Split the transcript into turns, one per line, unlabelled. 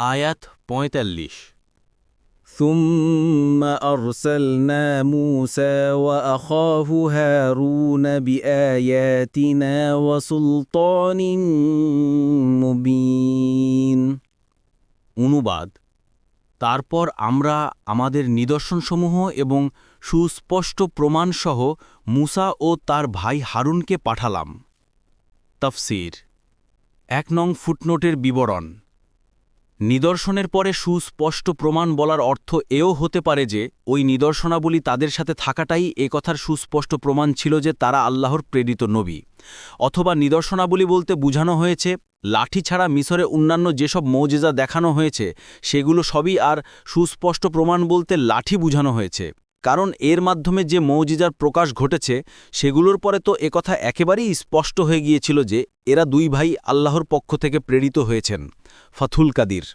আয়াত পঁয়তাল্লিশ
ثم أرسلنا موسى وأخاه هارون بآياتنا وسلطان مبين
অনুবাদ তারপর আমরা আমাদের নিদর্শনসমূহ এবং সুস্পষ্ট প্রমাণসহ মুসা ও তার ভাই হারুনকে পাঠালাম তফসির এক নং ফুটনোটের বিবরণ নিদর্শনের পরে সুস্পষ্ট প্রমাণ বলার অর্থ এও হতে পারে যে, ওই নিদর্শনাবলী তাদের সাথে থাকাটাই এ কথার সুস্পষ্ট প্রমাণ ছিল যে তারা আল্লাহর প্রেরিত নবী। অথবা নিদর্শনাবলী বলতে বোঝানো হয়েছে, লাঠি ছাড়া মিশরে অন্যান্য যেসব মৌজেজা দেখানো হয়েছে, সেগুলো সবই আর সুস্পষ্ট প্রমাণ বলতে লাঠি বোঝানো হয়েছে। কারণ এর মাধ্যমে যে মৌজিজার প্রকাশ ঘটেছে, সেগুলোর পরে তো একথা একেবারেই স্পষ্ট হয়ে গিয়েছিল যে এরা দুই ভাই আল্লাহর পক্ষ থেকে প্রেরিত হয়েছেন, ফাথুল কাদির।